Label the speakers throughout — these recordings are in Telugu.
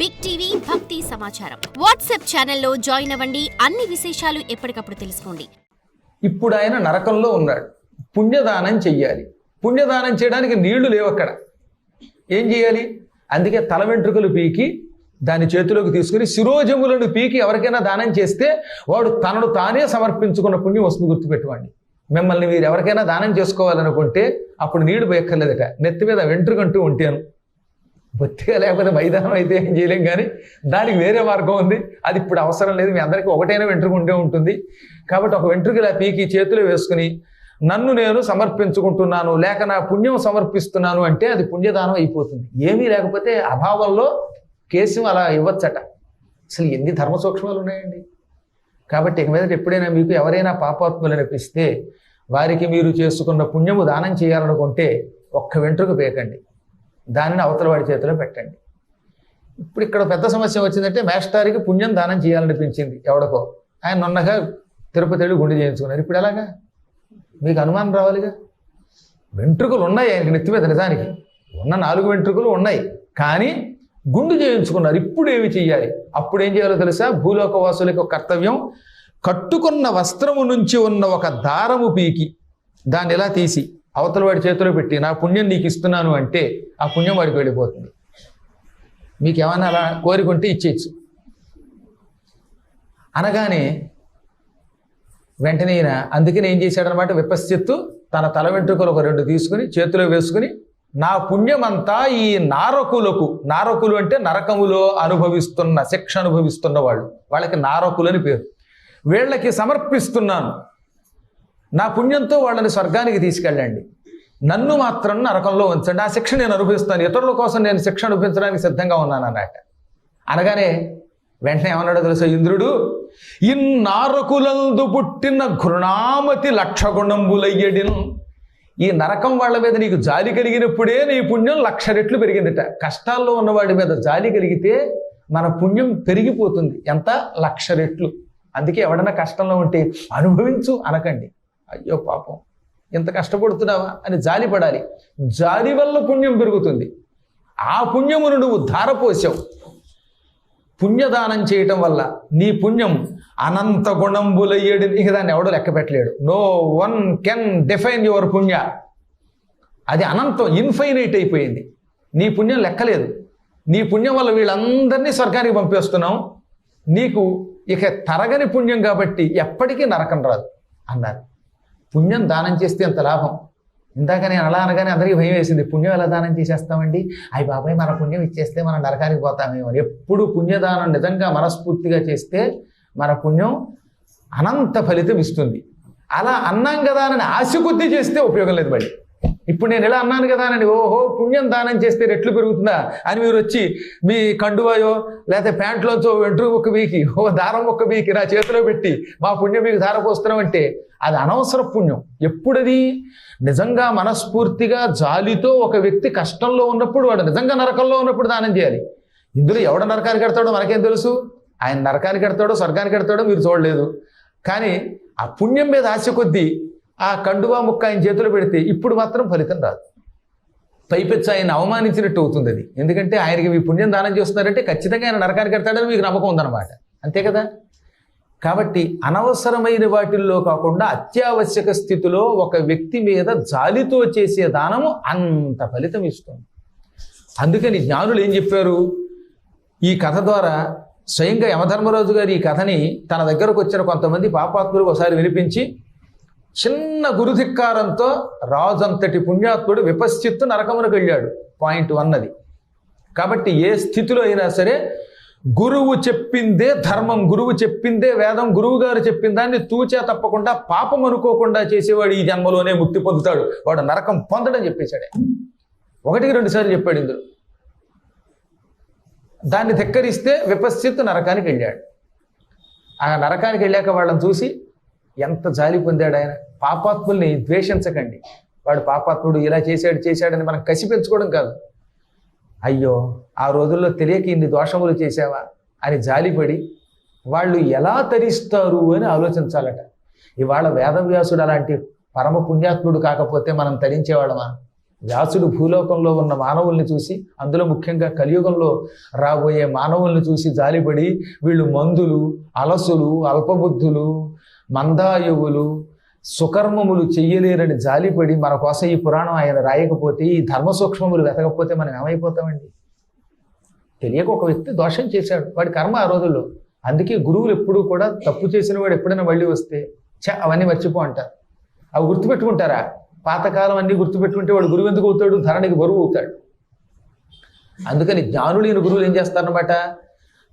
Speaker 1: బిగ్ టీవీ భక్తి సమాచారం వాట్సాప్ ఛానల్లో జాయిన్ అవ్వండి. అన్ని విశేషాలు ఎప్పటికప్పుడు తెలుసుకోండి.
Speaker 2: ఇప్పుడు ఆయన నరకంలో ఉన్నాడు. పుణ్యదానం చెయ్యాలి. పుణ్యదానం చేయడానికి నీళ్ళు లేవు అక్కడ ఏం చేయాలి అందుకే తల వెంట్రుకలు పీకి దాని చేతిలోకి తీసుకుని శిరోజములను పీకి ఎవరికైనా దానం చేస్తే వాడు తనను తానే సమర్పించుకున్న పుణ్యం వస్తుంది గుర్తుపెట్టుకోండి. మిమ్మల్ని మీరు ఎవరికైనా దానం చేసుకోవాలనుకుంటే అప్పుడు నీళ్ళు పోయక్కర్లేదట. నెత్తి మీద వెంట్రుకంటూ ఉంటాను. బొత్తిగా లేకపోతే మైదానం అయితే ఏం చేయలేం కానీ దానికి వేరే మార్గం ఉంది. అది ఇప్పుడు అవసరం లేదు. మీ అందరికీ ఒకటైనా వెంట్రుక ఉంటే ఉంటుంది. కాబట్టి ఒక వెంట్రుక ఇలా పీకి చేతిలో వేసుకుని నన్ను నేను సమర్పించుకుంటున్నాను లేక నా పుణ్యం సమర్పిస్తున్నాను అంటే అది పుణ్యదానం అయిపోతుంది. ఏమీ లేకపోతే అభావంలో కేసు అలా ఇవ్వచ్చట. అసలు ఎన్ని ధర్మ సూక్ష్మాలు ఉన్నాయండి? కాబట్టి ఇక మీద ఎప్పుడైనా మీకు ఎవరైనా పాపాత్ములు అనిపిస్తే వారికి మీరు చేసుకున్న పుణ్యము దానం చేయాలనుకుంటే ఒక్క వెంట్రుక పేకండి. దానిని అవతల వాడి చేతిలో పెట్టండి. ఇప్పుడు ఇక్కడ పెద్ద సమస్య వచ్చిందంటే మేస్టారికి పుణ్యం దానం చేయాలనిపించింది ఎవడకో. ఆయన ఉన్నగా తిరుపతి వెళ్ళి గుండె చేయించుకున్నారు. ఇప్పుడు ఎలాగా? మీకు అనుమానం రావాలిగా? వెంట్రుకలు ఉన్నాయి ఆయనకి నెత్తి మీద నిజానికి. ఉన్న నాలుగు వెంట్రుకలు ఉన్నాయి. కానీ గుండు చేయించుకున్నారు. ఇప్పుడు ఏమి చెయ్యాలి? అప్పుడు ఏం చేయాలో తెలుసా? భూలోకవాసుల యొక్క కర్తవ్యం. కట్టుకున్న వస్త్రము నుంచి ఉన్న ఒక దారము పీకి. దాన్ని ఎలా తీసి? అవతల వాడి చేతిలో పెట్టి నా పుణ్యం నీకు ఇస్తున్నాను అంటే ఆ పుణ్యం వాడికి వెళ్ళిపోతుంది. మీకు ఏమన్నా అలా కోరికుంటే ఇచ్చేయచ్చు. అనగానే వెంటనే ఈయన అందుకని ఏం చేశాడనమాట విపశ్చిత్తు తన తల వెంట్రుకలు ఒక రెండు తీసుకుని చేతిలో వేసుకుని నా పుణ్యమంతా ఈ నారకులకు నారకులు అంటే నరకములో అనుభవిస్తున్న శిక్ష అనుభవిస్తున్న వాళ్ళు. వాళ్ళకి నారకులు అని పేరు. వీళ్ళకి సమర్పిస్తున్నాను. నా పుణ్యంతో వాళ్ళని స్వర్గానికి తీసుకెళ్ళండి. నన్ను మాత్రం నరకంలో ఉంచండి. ఆ శిక్ష నేను అనుభవిస్తాను. ఇతరుల కోసం నేను శిక్ష అనుభవించడానికి సిద్ధంగా ఉన్నాను అన్నట్ట అనగానే వెంటనే ఏమన్నాడు తెలుసా? ఇంద్రుడు ఇన్నారకులందు పుట్టిన ఘృణామతి లక్ష గుణంబులయ్యడిన్ ఈ నరకం వాళ్ళ మీద నీకు జాలి కలిగినప్పుడే నీ పుణ్యం లక్ష రెట్లు పెరిగిందిట. కష్టాల్లో ఉన్నవాడి మీద జాలి కలిగితే మన పుణ్యం పెరిగిపోతుంది. ఎంత? లక్ష రెట్లు. అందుకే ఎవడన్నా కష్టంలో ఉంటే అనుభవించు అనకండి. అయ్యో పాపం ఇంత కష్టపడుతున్నావా అని జాలి పడాలి. జాలి వల్ల పుణ్యం పెరుగుతుంది. ఆ పుణ్యమును నువ్వు ధారపోసావు. పుణ్యదానం చేయటం వల్ల నీ పుణ్యం అనంత గుణంబులయ్యేడు ఇక దాన్ని ఎవడో లెక్క పెట్టలేడు. No one can define your పుణ్య. అది అనంతం ఇన్ఫైనైట్ అయిపోయింది. నీ పుణ్యం లెక్కలేదు. నీ పుణ్యం వల్ల వీళ్ళందరినీ స్వర్గానికి పంపేస్తున్నాం. నీకు ఇక తరగని పుణ్యం కాబట్టి ఎప్పటికీ నరకం రాదు అన్నారు. పుణ్యం దానం చేస్తే ఎంత లాభం. ఇందాక నేను అలా అనగానే అందరికీ భయం వేసింది పుణ్యం ఎలా దానం చేసేస్తామండి? అయ్యి బాబాయ్ మన పుణ్యం ఇచ్చేస్తే మనం నరకానికి పోతామేమో. ఎప్పుడు పుణ్యదానం నిజంగా మనస్ఫూర్తిగా చేస్తే మన పుణ్యం అనంత ఫలితం ఇస్తుంది. అలా అన్నాం కదా అని ఆశ కొద్దీ చేస్తే ఉపయోగం లేదు మళ్ళీ. ఇప్పుడు నేను ఇలా అన్నాను కదా అని ఓహో పుణ్యం దానం చేస్తే రెట్లు పెరుగుతుందా అని మీరు వచ్చి మీ కండువాయో లేకపోతే ప్యాంట్లోంచో వెంట్రు ముక్క వీకి ఓ దారం ముక్క వీకి నా చేతిలో పెట్టి మా పుణ్యం మీకు దారపోస్తున్నాం అంటే అది అనవసర పుణ్యం. ఎప్పుడది? నిజంగా మనస్ఫూర్తిగా జాలితో ఒక వ్యక్తి కష్టంలో ఉన్నప్పుడు వాడు నిజంగా నరకంలో ఉన్నప్పుడు దానం చేయాలి. ఇందులో ఎవడ నరకానికి కడతాడో మనకేం తెలుసు? ఆయన నరకానికి కడతాడో స్వర్గానికి కడతాడో మీరు చూడలేదు. కానీ ఆ పుణ్యం మీద ఆశ కొద్దీ ఆ కండువా ముక్క ఆయన చేతిలో పెడితే ఇప్పుడు మాత్రం ఫలితం రాదు. పైపెచ్చు ఆయన అవమానించినట్టు అవుతుంది అది. ఎందుకంటే ఆయనకి మీ పుణ్యం దానం చేస్తున్నారంటే ఖచ్చితంగా ఆయన నరకానికి కడతాడని మీకు నమ్మకం ఉందన్నమాట. అంతే కదా? కాబట్టి అనవసరమైన వాటిల్లో కాకుండా అత్యావశ్యక స్థితిలో ఒక వ్యక్తి మీద జాలితో చేసే దానము అంత ఫలితం ఇస్తుంది. అందుకని జ్ఞానులు ఏం చెప్పారు? ఈ కథ ద్వారా స్వయంగా యమధర్మరాజు గారు ఈ కథని తన దగ్గరకు వచ్చిన కొంతమంది పాపాత్ములు ఒకసారి వినిపించి చిన్న గురుధిక్కారంతో రాజంతటి పుణ్యాత్ముడు విపశ్చిత్తు నరకమునకు వెళ్ళాడు. పాయింట్ వన్ అది. కాబట్టి ఏ స్థితిలో అయినా సరే గురువు చెప్పిందే ధర్మం గురువు చెప్పిందే వేదం గురువు గారు చెప్పిన దాన్ని తూచా తప్పకుండా పాపం అనుకోకుండా చేసేవాడు ఈ జన్మలోనే ముక్తి పొందుతాడు. వాడు నరకం పొందడం చెప్పేశాడే. ఒకటికి రెండు సార్లు చెప్పాడు ఇందులో. దాన్ని ధిక్కరిస్తే విపశ్చిత్తు నరకానికి వెళ్ళాడు. ఆ నరకానికి వెళ్ళాక వాళ్ళని చూసి ఎంత జాలి పొందాడు ఆయన? పాపాత్ముల్ని ద్వేషించకండి. వాడు పాపాత్ముడు ఇలా చేశాడు చేశాడని మనం కసి పెంచుకోవడం కాదు. అయ్యో ఆ రోజుల్లో తెలియక ఇన్ని దోషములు చేశావా? అని జాలిపడి వాళ్ళు ఎలా తరిస్తారు అని ఆలోచించాలట. ఇవాళ వేదవ్యాసుడు అలాంటి పరమ పుణ్యాత్ముడు కాకపోతే మనం తరించేవాడమా వ్యాసుడు భూలోకంలో ఉన్న మానవుల్ని చూసి అందులో ముఖ్యంగా కలియుగంలో రాబోయే మానవుల్ని చూసి జాలిపడి వీళ్ళు మందులు అలసులు అల్పబుద్ధులు మందాయువులు సుకర్మములు చెయ్యలేరని జాలిపడి మన కోసం ఈ పురాణం ఆయన రాయకపోతే ఈ ధర్మ సూక్ష్మములు వెతకపోతే మనం ఏమైపోతామండి? తెలియక ఒక వ్యక్తి దోషం చేశాడు. వాడి కర్మ ఆ రోజుల్లో. అందుకే గురువులు ఎప్పుడూ కూడా తప్పు చేసిన వాడు ఎప్పుడైనా మళ్ళీ వస్తే చ అవన్నీ మర్చిపో అంటారు అవి గుర్తుపెట్టుకుంటారా? పాతకాలం అన్నీ గుర్తుపెట్టుకుంటే వాడు గురువు ఎందుకు అవుతాడు? ధరణికి బరువు అవుతాడు. అందుకని జ్ఞానులైన గురువులు ఏం చేస్తారనమాట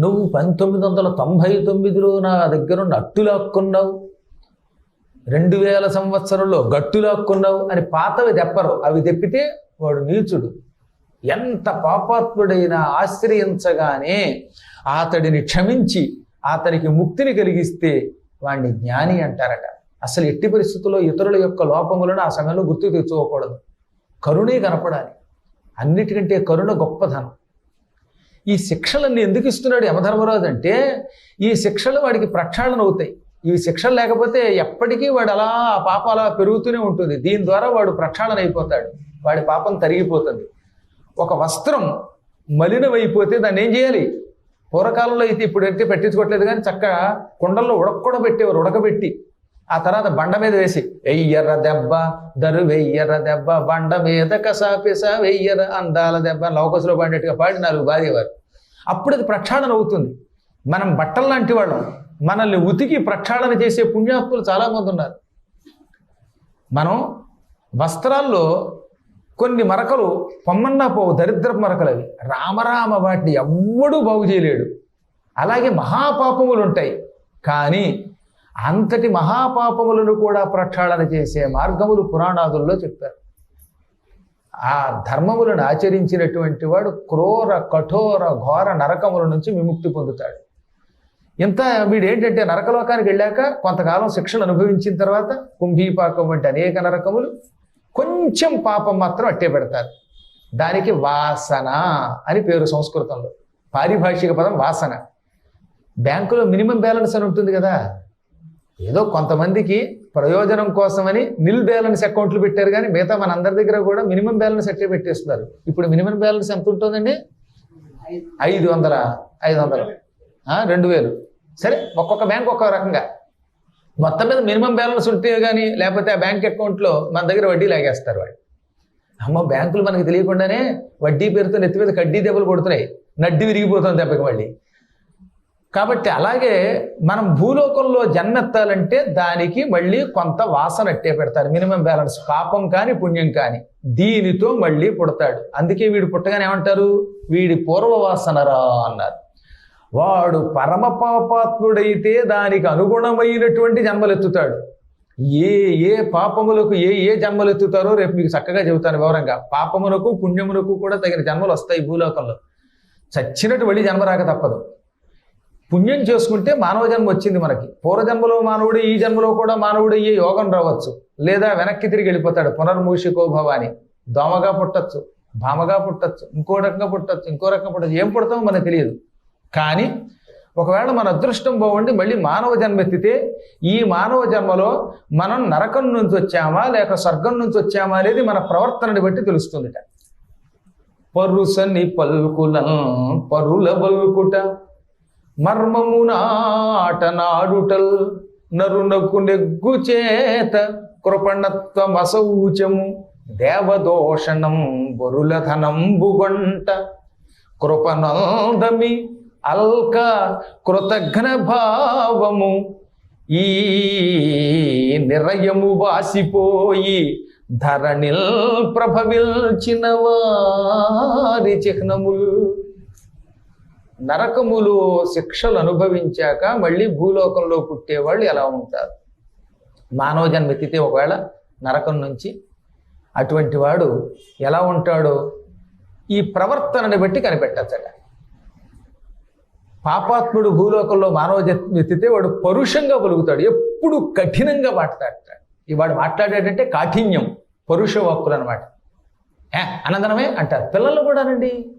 Speaker 2: నువ్వు పంతొమ్మిది వందల తొంభై తొమ్మిదిలో నా దగ్గర అట్టు లాక్కున్నావు. రెండు వేల సంవత్సరంలో గట్టు లాక్కున్నావు అని పాతవి తెప్పరు. అవి తెప్పితే వాడు నీచుడు. ఎంత పాపాత్ముడైనా ఆశ్రయించగానే అతడిని క్షమించి అతనికి ముక్తిని కలిగిస్తే వాణ్ణి జ్ఞాని అంటారట. అసలు ఎట్టి పరిస్థితుల్లో ఇతరుల యొక్క లోపములను ఆ సమయంలో గుర్తు తెచ్చుకోకూడదు. కరుణే కనపడాలి. అన్నిటికంటే కరుణ గొప్పధనం ఈ శిక్షలన్నీ ఎందుకు ఇస్తున్నాడు యమధర్మరాజు అంటే ఈ శిక్షలు వాడికి ప్రక్షాళన అవుతాయి. ఈ శిక్షలు లేకపోతే ఎప్పటికీ వాడు అలా ఆ పాప అలా పెరుగుతూనే ఉంటుంది. దీని ద్వారా వాడు ప్రక్షాళన అయిపోతాడు. వాడి పాపం తరిగిపోతుంది. ఒక వస్త్రం మలినమైపోతే దాన్ని ఏం చేయాలి? పూర్వకాలంలో అయితే ఇప్పుడు అయితే పెట్టించుకోవట్లేదు కానీ చక్కగా కుండల్లో ఉడక పెట్టేవారు ఉడకబెట్టి. ఆ తర్వాత బండ మీద వేసి వెయ్యర్ర దెబ్బ దరు వెయ్యర్ర దెబ్బ బండ మీద కసాపిస వెయ్యర అందాల దెబ్బ లవకసులో పడినట్టుగా పాడి నాలుగు బాధేవారు. అప్పుడు అది ప్రక్షాళన అవుతుంది. మనం బట్టలు లాంటి వాళ్ళం. మనల్ని ఉతికి ప్రక్షాళన చేసే పుణ్యాత్ములు చాలామంది ఉన్నారు. మనం వస్త్రాల్లో కొన్ని మరకలు పొమ్మన్నా పోవు దరిద్ర మరకలు అవి. రామరామ వాటిని ఎవ్వడూ బాగు చేయలేడు. అలాగే మహాపాపములు ఉంటాయి. కానీ అంతటి మహాపాపములను కూడా ప్రక్షాళన చేసే మార్గములు పురాణాదుల్లో చెప్పారు. ఆ ధర్మములను ఆచరించినటువంటి వాడు క్రోర కఠోర ఘోర నరకముల నుంచి విముక్తి పొందుతాడు. ఇంత వీడు ఏంటంటే నరకలోకానికి వెళ్ళాక కొంతకాలం శిక్షను అనుభవించిన తర్వాత కుంభీపాకం వంటి అనేక నరకములు కొంచెం పాపం మాత్రం అట్టే పెడతారు. దానికి వాసన అని పేరు సంస్కృతంలో. పారిభాషిక పదం వాసన. బ్యాంకులో మినిమం బ్యాలెన్స్ అని ఉంటుంది కదా. ఏదో కొంతమందికి ప్రయోజనం కోసమని నిల్ బ్యాలెన్స్ అకౌంట్లు పెట్టారు కానీ మిగతా మన అందరి దగ్గర కూడా మినిమం బ్యాలెన్స్ అట్టే పెట్టేస్తున్నారు. ఇప్పుడు మినిమం బ్యాలెన్స్ ఎంత ఉంటుందండి? ఐదు వందల? ఐదు వందలు? రెండు వేలు. సరే ఒక్కొక్క బ్యాంక్ ఒక్కొక్క రకంగా. మొత్తం మీద మినిమం బ్యాలెన్స్ ఉంటే కానీ లేకపోతే ఆ బ్యాంక్ అకౌంట్లో మన దగ్గర వడ్డీ లాగేస్తారు వాళ్ళు. అమ్మ బ్యాంకులు మనకి తెలియకుండానే వడ్డీ పేరుతో నెత్తి మీద కడ్డీ దెబ్బలు కొడుతున్నాయి. నడ్డి విరిగిపోతుంది దెబ్బకి మళ్ళీ. కాబట్టి అలాగే మనం భూలోకంలో జన్మెత్తాలంటే దానికి మళ్ళీ కొంత వాసన అట్టే పెడతారు. మినిమం బ్యాలెన్స్ పాపం కానీ పుణ్యం కానీ. దీనితో మళ్ళీ పుడతాడు. అందుకే వీడు పుట్టగానే ఏమంటారు? వీడి పూర్వ వాసనరా అన్నారు. వాడు పరమ పాపాత్ముడైతే దానికి అనుగుణమైనటువంటి జన్మలెత్తుతాడు. ఏ ఏ పాపములకు ఏ ఏ జన్మలు ఎత్తుతారో రేపు మీకు చక్కగా చెబుతాను వివరంగా. పాపమునకు పుణ్యమునకు కూడా తగిన జన్మలు వస్తాయి భూలోకంలో. చచ్చినట్టు మళ్ళీ జన్మ రాక తప్పదు. పుణ్యం చేసుకుంటే మానవ జన్మ వచ్చింది మనకి. పూర్వజన్మలో మానవుడు ఈ జన్మలో కూడా మానవుడు అయ్యే యోగం రావచ్చు. లేదా వెనక్కి తిరిగి వెళ్ళిపోతాడు పునర్మూషికో భవాని. దోమగా పుట్టచ్చు భామగా పుట్టచ్చు ఇంకో రకంగా పుట్టచ్చు ఇంకో రకంగా పుట్టచ్చు. ఏం పుడతామో మనకు తెలియదు. కానీ ఒకవేళ మన అదృష్టం బాగుండి మళ్ళీ మానవ జన్మ ఎత్తితే ఈ మానవ జన్మలో మనం నరకం నుంచి వచ్చామా లేక స్వర్గం నుంచి వచ్చామా అనేది మన ప్రవర్తనని బట్టి తెలుస్తుందిట. పరుసని పల్కులం పరుల బల్కుట మర్మమునాట నాడుటల్ నరునకు నెగ్గు చేత కృపణత్వమసౌచము దేవదోషణం బొరులధనంబుగొంట. కృపనందమి అల్క కృతఘ్న భావము ఈ నిరయము వాసిపోయి ధరణిల్ ప్రభవిల్చిన వారి చిహ్నములు. నరకములు శిక్షలు అనుభవించాక మళ్ళీ భూలోకంలో పుట్టేవాళ్ళు ఎలా ఉంటారు? మానవ జన్మ ఎత్తితే ఒకవేళ నరకం నుంచి అటువంటి వాడు ఎలా ఉంటాడో? ఈ ప్రవర్తనని బట్టి కనిపెట్టచ్చట. పాపాత్ముడు భూలోకంలో మానవ జన్మ ఎత్తితే వాడు పరుషంగా పలుకుతాడు. ఎప్పుడు కఠినంగా మాట్లాడతాడు. ఈ వాడు మాట్లాడేటంటే కాఠిన్యం పరుష వాక్కులు అనమాట ఏ అనందనమే అంటారు. పిల్లలు కూడానండి.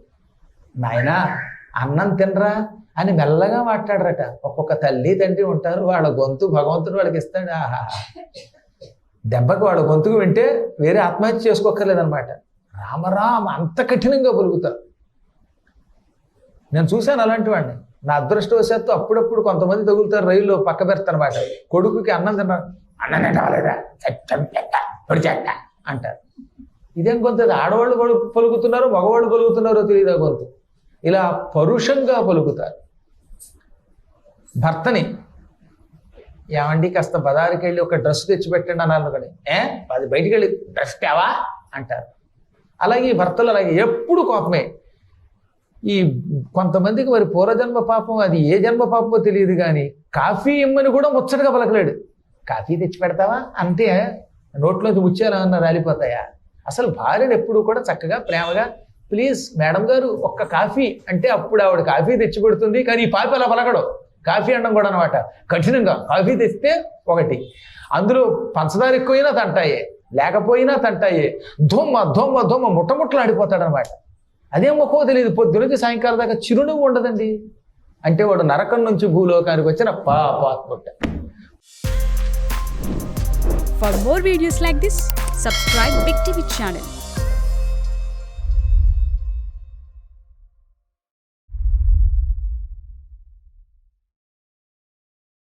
Speaker 2: నాయనా అన్నం తినరా అని మెల్లగా మాట్లాడరట. ఒక్కొక్క తల్లి తండ్రి ఉంటారు. వాళ్ళ గొంతు భగవంతుడు వాళ్ళకి ఇస్తాడు. ఆహా. దెబ్బకి వాళ్ళ గొంతుకు వింటే వేరే ఆత్మహత్య చేసుకోక్కర్లేదనమాట రామరామ అంత కఠినంగా పలుకుతారు. నేను చూశాను అలాంటి వాడిని. నా అదృష్టవశాత్తు అప్పుడప్పుడు కొంతమంది తగులుతారు రైల్లో పక్క పెడతారనమాట కొడుకుకి అన్నం తిన్నారు అన్నం తినవాలేదా అంటారు. ఇదేం కొంత ఆడవాళ్ళు పలు మగవాళ్ళు పలుకుతున్నారో తెలియదా గొంతు? ఇలా పరుషంగా పలుకుతారు. భర్తని ఏమండి కాస్త బజారుకి వెళ్ళి ఒక డ్రెస్ తెచ్చిపెట్టండి అన్నారు కానీ ఏ? అది బయటికి వెళ్ళి డ్రెస్ తేవా? అంటారు. అలాగే ఈ భర్తలు అలాగే ఎప్పుడు కోపమే. ఈ కొంతమందికి మరి పూర్వజన్మ పాపం అది ఏ జన్మ పాపమో తెలియదు కానీ కాఫీ ఇమ్మని కూడా ముచ్చటగా పలకలేడు. కాఫీ తెచ్చి పెడతావా అంతే. నోట్లోంచి ముచ్చేలా అన్న రాలిపోతాయా? అసలు భార్యను ఎప్పుడు కూడా చక్కగా ప్రేమగా ప్లీజ్ మేడం గారు ఒక్క కాఫీ అంటే అప్పుడు ఆవిడ కాఫీ తెచ్చి పెడుతుంది కానీ ఈ పాప అలా పలకడం. కాఫీ అనడం కూడా అనమాట కఠినంగా కాఫీ తెస్తే ఒకటి. అందులో పంచదార ఎక్కువైనా తంటాయే. లేకపోయినా తంటాయే. దొమ్మ దొమ్మ దొమ్మ ముట్టముట్టలాడిపోతాడనమాట అదే మొక్కో తెలియదు పొద్దు నుంచి సాయంకాలం దాకా చిరునవ్వు ఉండదండి. అంటే వాడు నరకం నుంచి భూలోకానికి వచ్చిన పాపాత్ముట
Speaker 3: for more videos like this subscribe Big TV channel